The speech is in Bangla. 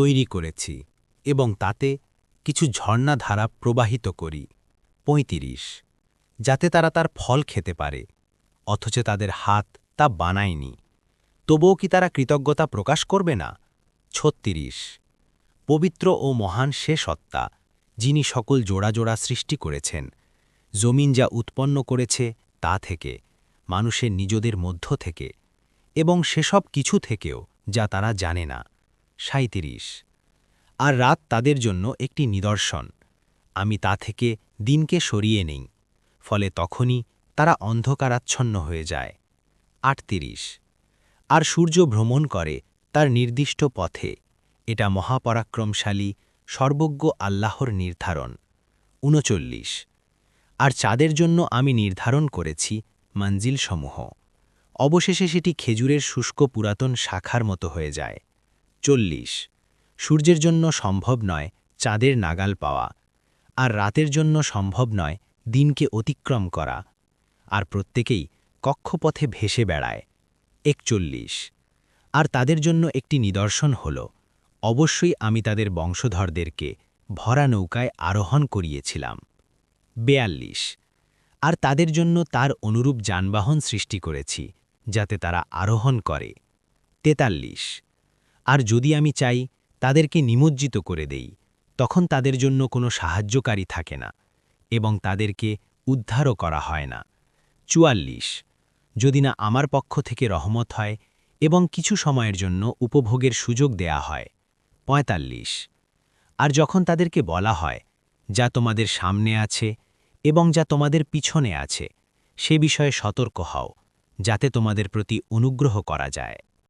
তৈরি করেছি এবং তাতে কিছু ঝর্ণাধারা প্রবাহিত করি। ৩৫ যাতে তারা তার ফল খেতে পারে, অথচ তাদের হাত তা বানায়নি। তবুও কি তারা কৃতজ্ঞতা প্রকাশ করবে না? ছত্রিশ। পবিত্র ও মহান সে সত্তা, যিনি সকল জোড়া জোড়া সৃষ্টি করেছেন, জমিন যা উৎপন্ন করেছে তা থেকে, মানুষের নিজদের মধ্য থেকে, এবং সেসব কিছু থেকেও যা তারা জানে না। সাঁত্রিশ আর রাত তাদের জন্য একটি নিদর্শন। আমি তা থেকে দিনকে সরিয়ে নেই। ফলে তখনই তারা অন্ধকারাচ্ছন্ন হয়ে যায়। আটত্রিশ। আর সূর্য ভ্রমণ করে তার নির্দিষ্ট পথে। এটা মহাপরাক্রমশালী, সর্বজ্ঞ আল্লাহর নির্ধারণ। উনচল্লিশ। আর চাঁদের জন্য আমি নির্ধারণ করেছি মঞ্জিলসমূহ। অবশেষে সেটি খেজুরের শুষ্ক পুরাতন শাখার মতো হয়ে যায়। চল্লিশ। সূর্যের জন্য সম্ভব নয় চাঁদের নাগাল পাওয়া, আর রাতের জন্য সম্ভব নয় দিনকে অতিক্রম করা, আর প্রত্যেকেই কক্ষপথে ভেসে বেড়ায়। একচল্লিশ। আর তাদের জন্য একটি নিদর্শন হল, অবশ্যই আমি তাদের বংশধরদেরকে ভরা নৌকায় আরোহণ করিয়েছিলাম। বেয়াল্লিশ। আর তাদের জন্য তার অনুরূপ যানবাহন সৃষ্টি করেছি, যাতে তারা আরোহণ করে। তেতাল্লিশ। আর যদি আমি চাই তাদেরকে নিমজ্জিত করে দেই, তখন তাদের জন্য কোনো সাহায্যকারী থাকে না এবং তাদেরকে উদ্ধারও করা হয় না। চুয়াল্লিশ। যদি না আমার পক্ষ থেকে রহমত হয় এবং কিছু সময়ের জন্য উপভোগের সুযোগ দেয়া হয়। পঁয়তাল্লিশ। আর যখন তাদেরকে বলা হয়, যা তোমাদের সামনে আছে এবং যা তোমাদের পিছনে আছে, সে বিষয়ে সতর্ক হও, যাতে তোমাদের প্রতি অনুগ্রহ করা যায়।